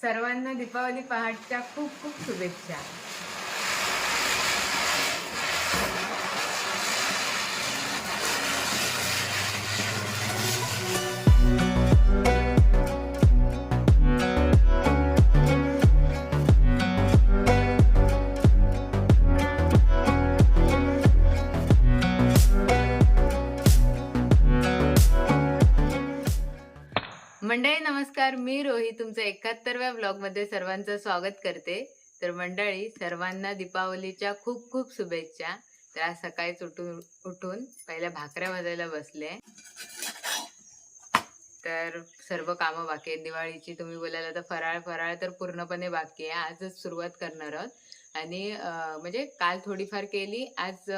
सर्वांना दीपावली पहाटच्या खूप खूप शुभेच्छा. मंडळी नमस्कार. मी रोही तुमचं एकाहत्तरव्या ब्लॉगमध्ये सर्वांचं स्वागत करते. तर मंडळी सर्वांना दीपावलीच्या खूप खूप शुभेच्छा. तर आज सकाळीच उठून उठून पहिल्या भाकऱ्या भाजायला बसले. तर सर्व कामं बाकी आहेत. दिवाळीची तुम्ही बोलायला तर फराळ फराळ तर पूर्णपणे बाकी आहे. आजच सुरुवात करणार आहोत. आणि म्हणजे काल थोडीफार केली. आज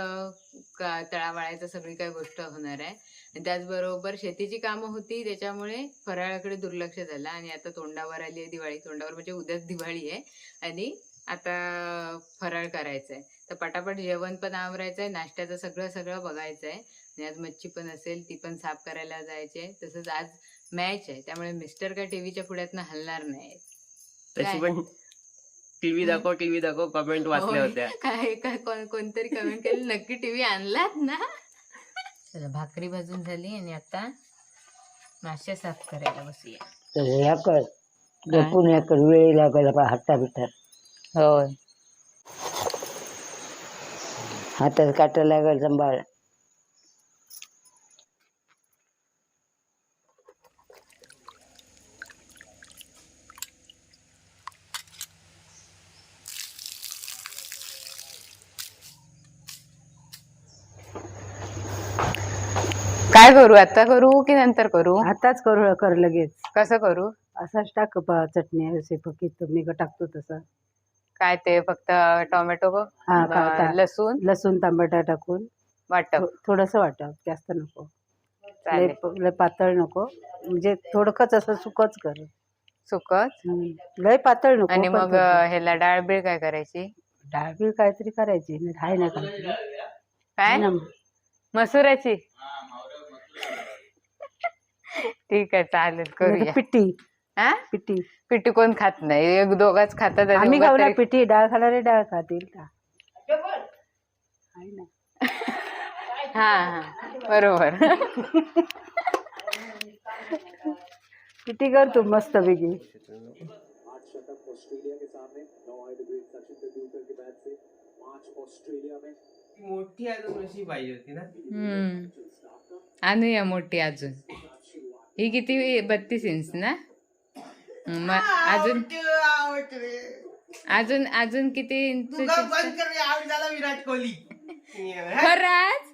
तळावाळायचं सगळी काही गोष्ट होणार आहे. आणि त्याचबरोबर शेतीची कामं होती त्याच्यामुळे फराळाकडे दुर्लक्ष झालं. आणि आता तोंडावर आली आहे दिवाळी. तोंडावर म्हणजे उद्याच दिवाळी आहे. आणि आता फराळ करायचं आहे तर पटापट जेवण पण आवरायचं आहे नाश्त्याचं सगळं सगळं बघायचं आहे आणि आज मच्छी पण असेल ती पण साफ करायला जायची आहे तसंच आज मॅच आहे. त्यामुळे मिस्टर काय टीव्हीच्या पुढ्यातनं हलणार नाही टीव्ही दाखव टीव्ही दाखव कमेंट वाचल्या. होत्या. काय काय कोण- कोणतरी कमेंट केली नक्की टीव्ही आणलात ना? चला भाकरी भाजून झाली आणि आता माश्या साफ करायला बसूया. तर ह्या कर. जपून ह्या कर. वेळ लागायला पा हाता बिटात होय. हातात काटा लागेल सांभाळ करू? आता करू की नंतर करू? आताच करू कर लगेच. कसं करू? असाच टाक पा चटणी असे फकीत मी ग टाकतो तसा. काय ते फक्त टोमॅटो हा का- लसूण. लसूण तांबटा टाकून. वाटप. थोडस वाटप जास्त नको. लय चालेल. प- लय पातळ नको. म्हणजे थोडकच असं सुकच कर. हम्म. लय पातळ नको आणि पण मग थोडं. अं, ह्याला डाळ बीळ काय करायची? डाळ बीळ काहीतरी करायची नाही हाय ना काहीतरी. काय? ना. मसुराची. ठीक आहे चालेल नाही करूया. पिठी हा पिठी पिठी कोण खात नाही? एक दोघाच खातात आणि आम्ही उगाच खाऊ ना तरी- पिठी डाळ खाणारे डाळ खातील का? ना. हा हा बरोबर. पिठी कर तू मस्त पैकी. मोठी अजून अशी पाहिजे होती ना. हम्म. आणूया मोठी अजून. ही किती बत्तीस इंच ना? मग अजून अजून अजून किती इंच विराट कोहली. खराच?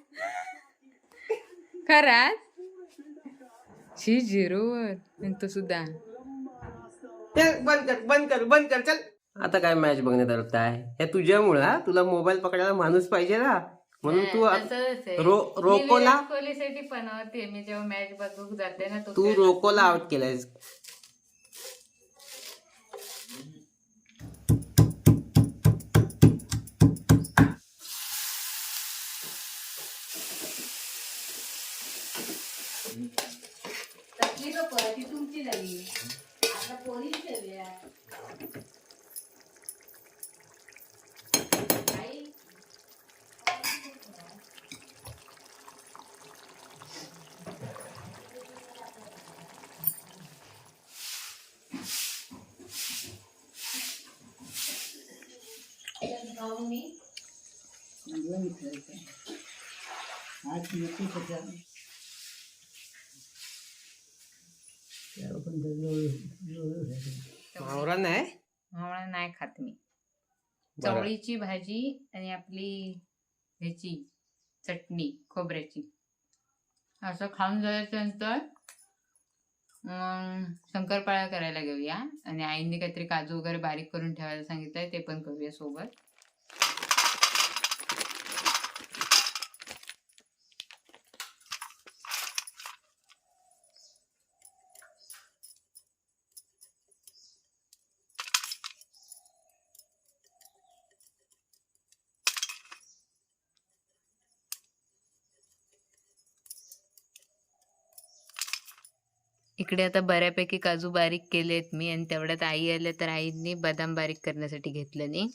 खराच? शी झिरोवर तो सुद्धा. बंद कर बंद कर बंद कर चल. आता काय मॅच बघण्यात आलं? आहे हे तुझ्यामुळं हा? तुला मोबाईल पकडायला माणूस पाहिजे ना? म्हणून तू रो- रोकोला- कोहलीसाठी पण होते. मी जेव्हा मॅच बघू जाते ना तो रोकोला आउट केलायस. मावरा नाही? मावळा नाही खात मी. बरं. चवळीची भाजी आणि आपली ह्याची चटणी खोबऱ्याची. असं खाऊन झाल्यानंतर अं, शंकरपाळ्या करायला घेऊया. आणि आईने काहीतरी काजू वगैरे बारीक करून ठेवायला सांगितलंय ते पण करूया सोबत. इकडे आता बऱ्यापैकी काजू बारीक केलेत मी आणि तेवढ्यात आई आल्या तर आईंनी बदाम बारीक करण्यासाठी घेतलं नाही.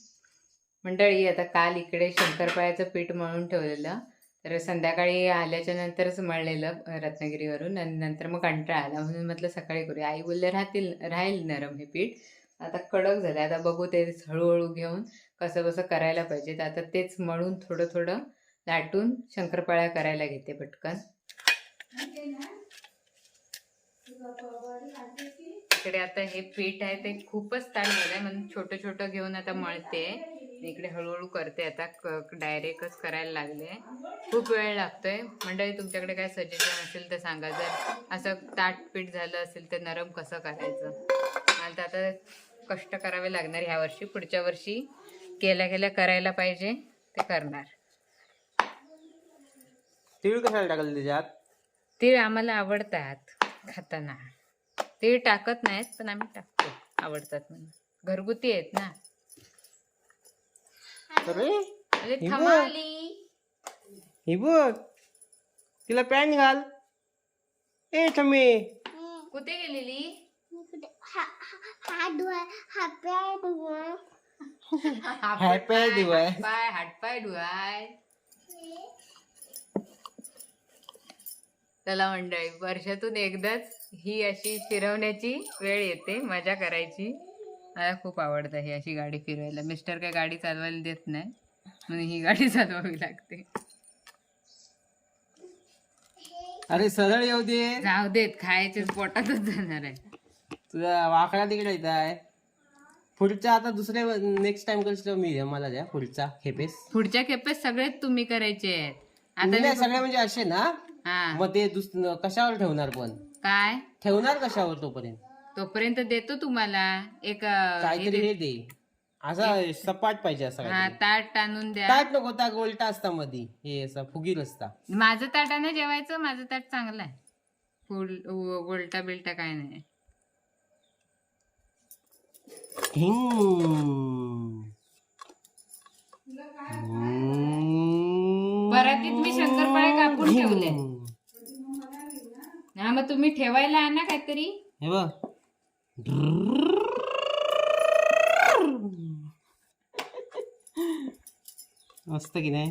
मंडळी आता काल इकडे शंकरपाळ्याचं पीठ मळून ठेवलेलं तर संध्याकाळी आल्याच्या नंतरच मळलेलं रत्नागिरीवरून आणि नंतर मग कंटाळा आला. म्हणून म्हटलं सकाळी करूया. आई बोलले राहतील राहील नरम हे पीठ. आता कडक झालं आता बघू ते हळूहळू घेऊन कसं कसं करायला पाहिजे आता तेच मळून थोडं थोडं लाटून शंकरपाळ्या करायला घेते पटकन. इकडे आता हे पीठ आहे ते खूपच ताण झालंय म्हणून छोटं छोटं घेऊन आता मळते. इकडे हळूहळू करते आता डायरेक्टच करायला लागले. खूप वेळ लागतोय. मंडळी तुमच्याकडे काय सजेशन असेल तर सांगा. जर असं ताट पीठ झालं असेल तर नरम कसं करायचं? मला तर आता कष्ट करावे लागणार ह्या वर्षी. पुढच्या वर्षी केल्या केल्या करायला पाहिजे ते करणार. तीळ कशाला टाकलं त्याच्यात? तीळ आम्हाला आवडतात. खाताना. तीळ टाकत नाहीत पण आम्ही टाकतो. आवडतात म्हणून. घरगुती आहेत ना. अरे अरे ही थांबा बघ. आली. ही बघ. तिला पॅन्ट घाल. ए थमे कुठे गेलेली? हॅपी दिवस पाय हातपाय धुवाय चला मंडळी वर्षातून एकदाच ही अशी फिरवण्याची वेळ येते मजा करायची. मला खूप आवडतं ही अशी गाडी फिरवायला. मिस्टर काय गाडी चालवायला देत नाही म्हणून ही गाडी चालवावी लागते. अरे सरळ येऊ दे. जाऊ देत खायचे पोटातच जाणार आहे. तुझा वाकडा तिकडे येत आहे. पुढच्या आता दुसऱ्या नेक्स्ट टाइम करशील मी मला द्या पुढचा खेपेस. पुढच्या खेपेस सगळेच तुम्ही करायचे आहेत. आता मी- सगळे म्हणजे असे ना हा. मग ते दुस कशावर ठेवणार पण? काय? ठेवणार कशावर तोपर्यंत? तोपर्यंत देतो तुम्हाला. एक अं, हे काहीतरी दे- हे दे. असा सपाट पाहिजे असं हा काहीतरी. ताट आणून द्या. ताट नको त्या गोलटा असता मध्ये हे असं फुगीर असता. माझं ताटानं जेवायचं? माझं ताट चांगलं आहे. फुल गोलटा बिलटा काय नाही. हम्म. परातीत मी शंकरपाळे कापून ठेवले हा मग तुम्ही ठेवायला आणा काहीतरी. हे बघ. मस्त की नाही?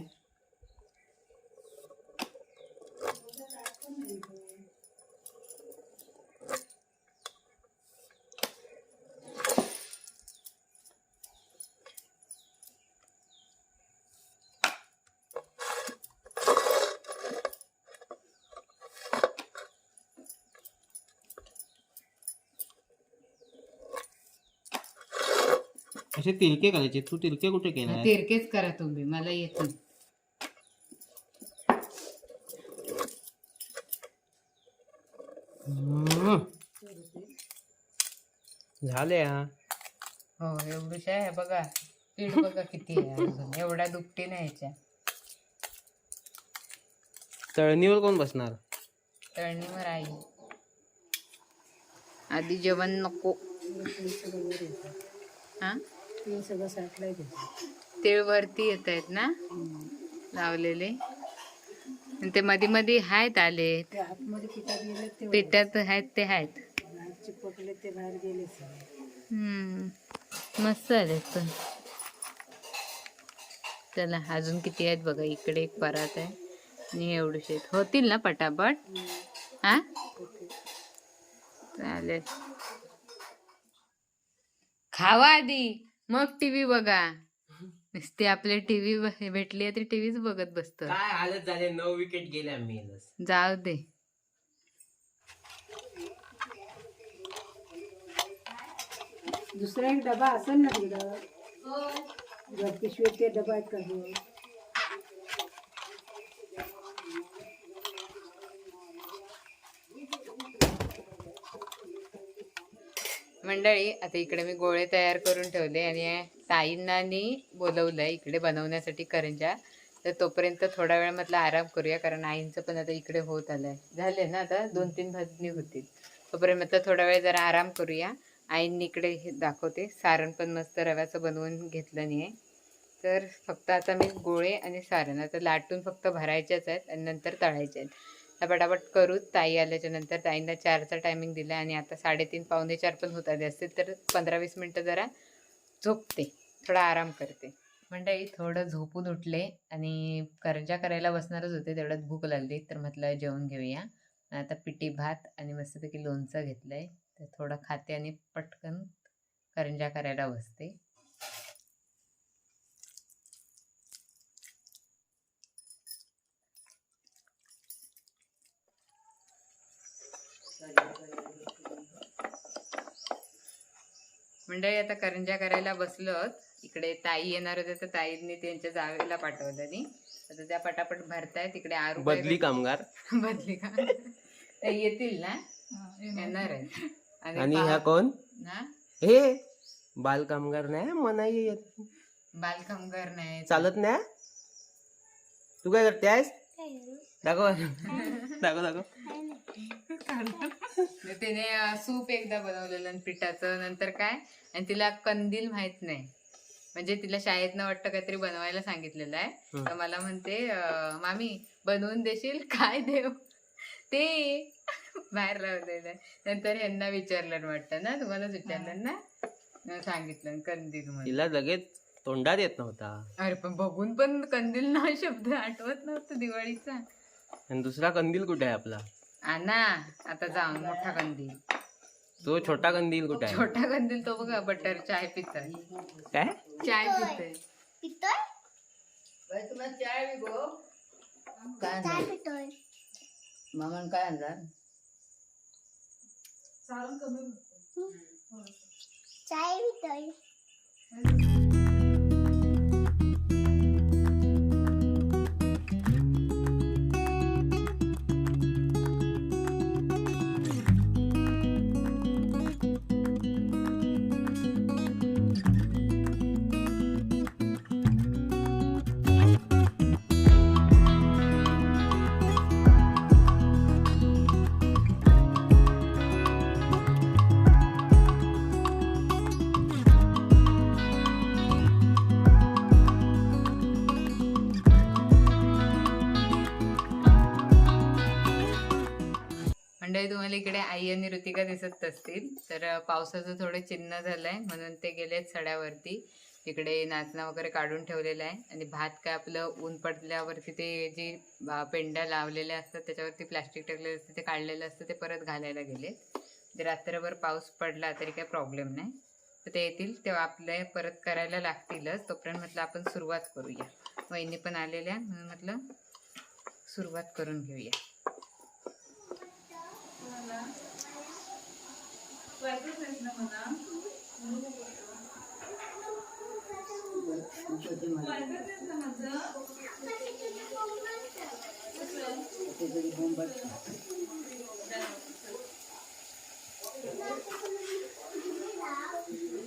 असे तिरके करायचे. तू तिरके कुठे केलाय तिरकेच करा तुम्ही. मला येत नाही. झाले हा. हो एवढूश आहे बघा. पीठ बघा किती आहे अजून. एवढा दुपटी नाही ह्याच्या तळणीवर कोण बसणार? तळणीवर आई. आधी जेवण नको. हा? सगळं तीळ वरती येत आहेत ना? लावलेले. आणि ते मध्ये मध्ये आहेत आले. ते आतमध्ये पिठात गेले ते पिठात आहेत ते आहेत. चिपकले ते बाहेर गेले हम्म. मस्त आले पण. चला अजून किती आहेत बघा? इकडे एक परात आहे. आणि एवढेच आहेत. होतील ना पटापट? हा? चालेल. खावा आधी. मग टीव्ही बघा. नुसती आपले टीव्ही भेटली आहे ती टीव्हीच बघत बसतो. काय हालत झाले? नऊ विकेट गेल्या मेलच. जाऊ दे. दुसरा एक डबा असेल ना तिकडं? जर पिशवीत ते डबा आहेत का? मंडळी आता इकडे मी गोळे तयार करून ठेवले आणि ताईंना बोलवलं बोलवलंय इकडे बनवण्यासाठी करंजा. तर तोपर्यंत थोडा वेळ म्हटलं आराम करूया कारण आईंचं पण आता इकडे होत आलंय. झाले ना आता दोन तीन भाजणी होतील. तोपर्यंत म्हटलं थोडा वेळ जरा आराम करूया. आईंनी इकडे हे दाखवते. सारण पण मस्त रव्याचं बनवून घेतलं नाही तर फक्त आता मी गोळे आणि सारण आता लाटून फक्त भरायच्याच आहेत आणि नंतर तळायचे आहेत. पटापट करू ताई आल्याच्यानंतर ताईंना चारचा टायमिंग दिला आणि आता साडेतीन पावणे चार पण होत आले असतील तर पंधरा वीस मिनटं जरा झोपते. थोडा आराम करते. मंडळी थोडं झोपून उठले आणि करंजा करायला बसणारच होते तेवढ्यात भूक लागली तर म्हटलं जेवण घेऊया. आता पिठी भात आणि मस्तपैकी लोणचं घेतलंय. तर थोडं खाते आणि पटकन करंजा करायला बसते. मंडळी आता करंजा करायला बसलोत. इकडे ताई येणार होते तर ताईंनी त्यांच्या जावेला पाठवलं आणि आता त्या पटापट भरताय तिकडे आरू काय बदली कामगार. बदली का? त्या येतील ना? येणार. आहे आणि ह्या कोण? ना हे बाल कामगार नाही मनाई येत बालकामगार नाही. चालत नाही? तू काय करतेस? दाखव. दाखव दाखव. तर तिने सूप एकदा बनवलेलं आणि पिठाचं. नंतर काय? आणि तिला कंदील माहीत नाही. म्हणजे तिला शाळेतनं वाटतं काहीतरी बनवायला सांगितलेलं आहे. तर मला म्हणते अं, मामी बनवून देशील? काय देव ते बाहेर राहलेलं आहे नंतर ह्यांना विचारलं वाटतं ना तुम्हालाच विचारलं ना? मग सांगितलं कंदील म्हणून. तिला लगेच तोंडात येत नव्हता. अरे पण बघून पण कंदील ना शब्द आठवत नव्हतं दिवाळीचा. आणि दुसरा कंदील कुठे आहे आपला? आणा आता जाऊन मोठा कंदील. तो छोटा कंदील कुठे आहे? छोटा कंदील तो बघा बटर चाय पितोय. काय चाय पितोय. मामान काय आणला मंडळी तुम्हाला इकडे आई आणि ऋतिका दिसत असतील. तर पावसाचं थोडं चिन्ह झालंय. म्हणून ते गेलेत सड्यावरती. इकडे नाचणं वगैरे काढून ठेवलेलं आहे. आणि भात काय आपलं ऊन पडल्यावरती ते जे पेंड्या लावलेल्या असतात त्याच्यावरती प्लास्टिक टाकलेलं असतं ते काढलेलं असतं ते परत घालायला गेले ते म्हणजे रात्रभर पाऊस पडला तरी काही प्रॉब्लेम नाही. तर ते येतील तेव्हा आपल्या परत करायला लागतीलच. तोपर्यंत म्हटलं आपण सुरुवात करूया. वहिनी पण आलेल्या म्हणून म्हटलं सुरुवात करून घेऊया.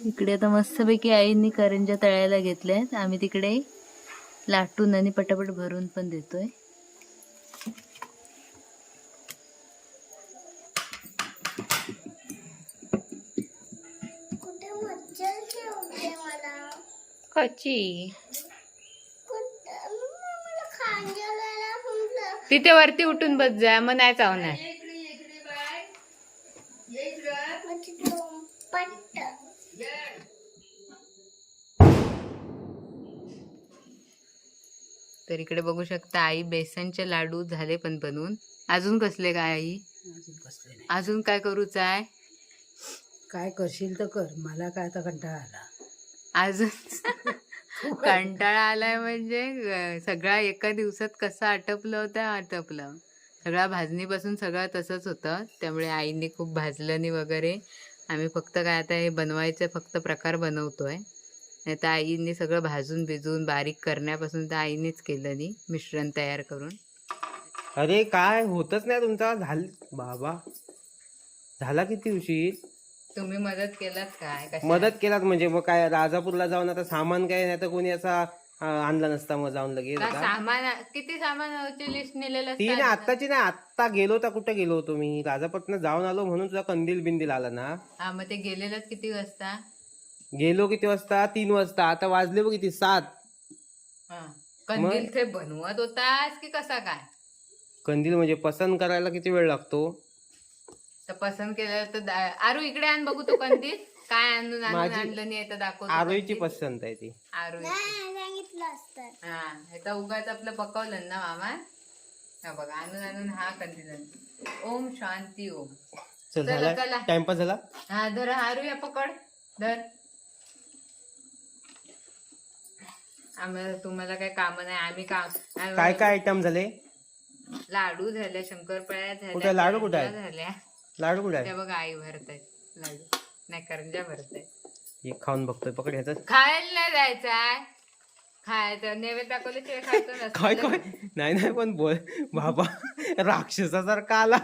इकडे आता मस्तपैकी आईंनी करंजा तळायला आहेत आम्ही तिकडे लाटून आणि पटापट भरून पण देतोय. कची तिथे वरती उठून बस जा मग नाही चावणार. तर इकडे बघू शकता आई बेसनचे लाडू झाले पण बनवून. अजून कसले काय आई? अजून काय करूच आहे? काय करशील तर कर. मला काय आता कंटाळा आला. अजून कंटाळा आलाय म्हणजे सगळा एका दिवसात कसं आटपलं होतं आटपलं. सगळा भाजणीपासून सगळं तसंच होतं. त्यामुळे आईने खूप भाजलं आणि वगैरे. आम्ही फक्त काय आता हे बनवायचे फक्त प्रकार बनवतोय. नाही तर आईने सगळं भाजून भिजून बारीक करण्यापासून तर आईनेच केलं नाही मिश्रण तयार करून. अरे काय? होतच नाही तुमचा. झाल बाबा. झाला किती उशीर? तुम्ही मदत केलात काय? मदत केलात म्हणजे मग काय राजापूरला जाऊन आता सामान काय नाही तर कोणी असा अं, आणला नसता मग जाऊन लगेच का आता. सामान किती सामानाची लिस्ट नेलेलं ती नाही असतं? आत्ताची नाही आत्ता गेलो होता कुठे गेलो होतो मी? राजापटनं जाऊन आलो म्हणून तुझा कंदील बिंदील आला ना. हा मग ते गेलेलं किती वाजता? गेलो किती वाजता? तीन वाजता. आता वाजले बघ किती सात. हा. कंदील ते बनवत होतास की कसा काय? कंदील म्हणजे पसंत करायला किती वेळ लागतो? तर पसंत केलं तर दा- आरू इकडे आण बघू तू कंदील काय आणून आणून माझी- आणलं नाही तर दाखव आरोईची पसंत आहे ती. आरू हा ह्याचा उगाच आपलं पकवलं ना मामा. हा बघा आणून आणून हा कंदील आणतो. ओम शांती ओम. चल चला, झाला? चला. टाइमपास झाला? हा धर हारू या पकड. धर. आम्हाला तुम्हाला काही काम नाही. आम्ही काम आम्ही- काय काय आयटम झाले? लाडू झाल्या शंकरपाळ्या झाल्या कुठे? लाडू कुठे झाल्या. लाडू कुठे आहे बघा आई भरत आहेत लाडू. नाही करंजा भरत आहेत एक खाऊन बघतोय पकड ह्याचं. खायला नाही जायचंय. खायचं नैवेद्य दाखवल्याशिवाय खायचं काय नसतं काय नाही नाही पण बोल. बाबा राक्षसासारखा आला.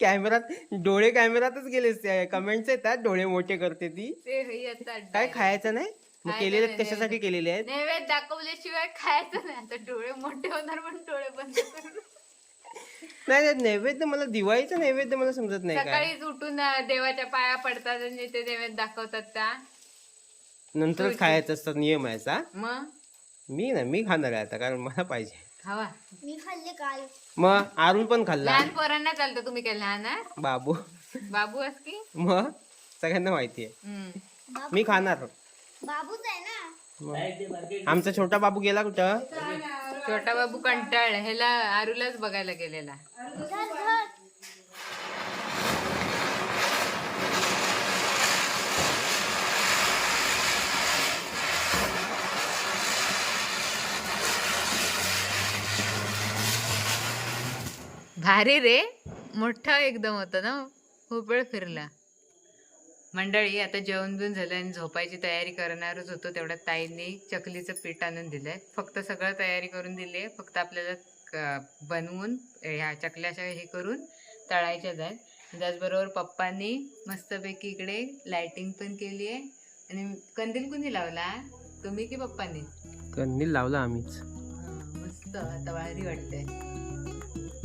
कॅमेरात डोळे कॅमेरातच गेले कमेंट्स येतात डोळे मोठे करते ती. ते येतात काय खायचं नाही? मग खायचं केलेले नाही, कशासाठी केलेले आहेत? नैवेद्य दाखवल्याशिवाय खायचं नाही. आता डोळे मोठे होणार पण डोळे बंद करून. नाही नाही, नैवेद्य मला दिवाळीचं नैवेद्य मला समजत नाही काय. सकाळीच उठून अं, देवाच्या पाया पडतात आणि ते नैवेद्य दाखवतात का? नंतरच खायचं असतात नियम आहे असा मग? मी ना मी खाणार आहे आता कारण मला पाहिजे. खावा. मग आरून पण खाल्ला. लहान पोरांना चालतं तुम्ही काय लहान आहात? बाबू. बाबू अस की? मग? सगळ्यांना माहिती आहे. हम्म. मी खाणार. मग. आमचा छोटा बाबू गेला कुठं? छोटा बाबू कंटाळ ह्याला आरूलाच बघायला गेलेला. भारी रे मोठा एकदम होता ना खूप वेळ फिरला. मंडळी आता जेवण बिवून झालं आणि झोपायची तयारी करणारच होतो तेवढ्यात ताईंनी चकलीचं पीठ आणून दिलंय. फक्त सगळं तयारी करून दिली आहे. फक्त आपल्याला बनवून ह्या चकल्याच्या हे करून तळायच्याच आहेत. त्याचबरोबर पप्पांनी मस्तपैकी इकडे लाइटिंग पण केली आहे. आणि कंदील कुणी लावला? तुम्ही की पप्पांनी? कंदील लावला आम्हीच. मस्त. आता भारी वाटतंय.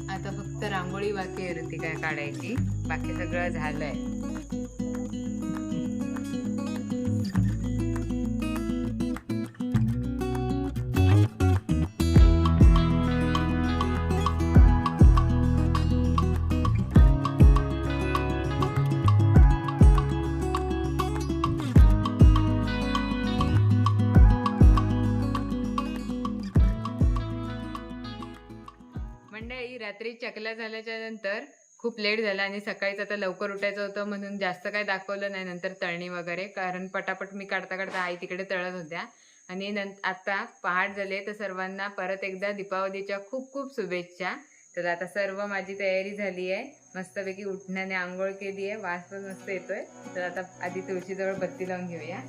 आता फक्त रांगोळी बाकी आहे काय काढायची. बाकी सगळं झालंय. रात्री झाल्याच्यानंतर खूप लेट झाला आणि सकाळीच आता लवकर उठायचं होतं म्हणून जास्त काय दाखवलं नाही नंतर तळणी वगैरे. कारण पटापट मी काढता काढता आई तिकडे तळत होत्या. आणि नंतर आता पहाट झाले तर सर्वांना परत एकदा दीपावलीच्या खूप खूप शुभेच्छा. तर आता सर्व माझी तयारी झाली आहे. मस्तपैकी उठण्याने आंघोळ केली आहे. वास पण मस्त येतोय. तर आता आधी तुळशीजवळ बत्ती लावून घेऊया.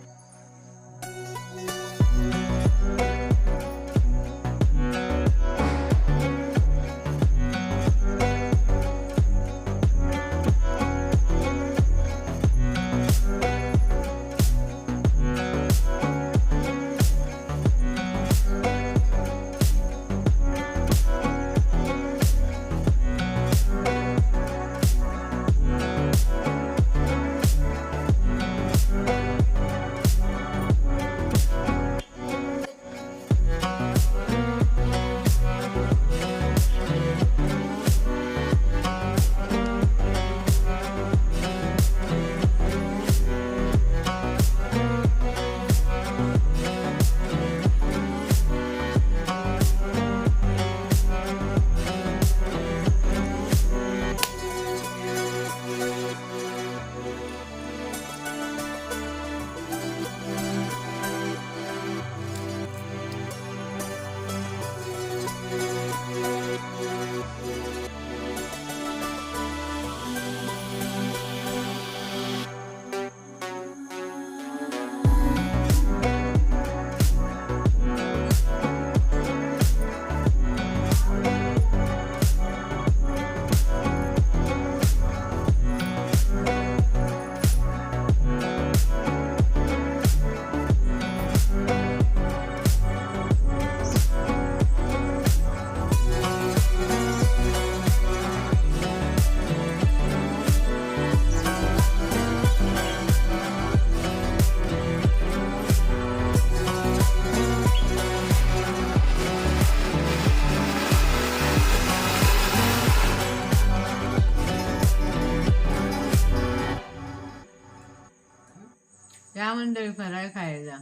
मंडळी फराळ खायला.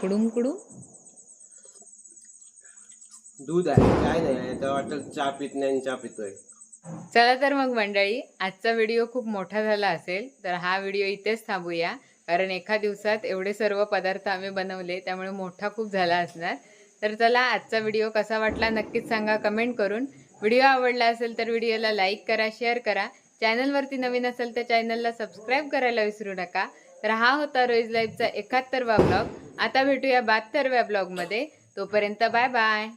कुडूम कुडूम? दूध आहे काय नाही तर वाटतं चहा पित नाही आणि चहा पितोय. चला तर मग मंडळी आजचा व्हिडिओ खूप मोठा झाला असेल तर हा व्हिडिओ इथेच थांबूया. कारण एका दिवसात एवढे सर्व पदार्थ आम्ही बनवले त्यामुळे मोठा खूप झाला असणार. तर चला आजचा व्हिडिओ कसा वाटला नक्कीच सांगा कमेंट करून. व्हिडिओ आवडला असेल तर व्हिडिओला लाईक करा शेअर करा. चॅनलवरती नवीन असेल तर चॅनलला सबस्क्राईब करायला विसरू नका. तर हा होता रोईज लाईफचा एकाहत्तरवा ब्लॉग. आता भेटूया बहात्तरव्या ब्लॉगमध्ये. तोपर्यंत बाय बाय.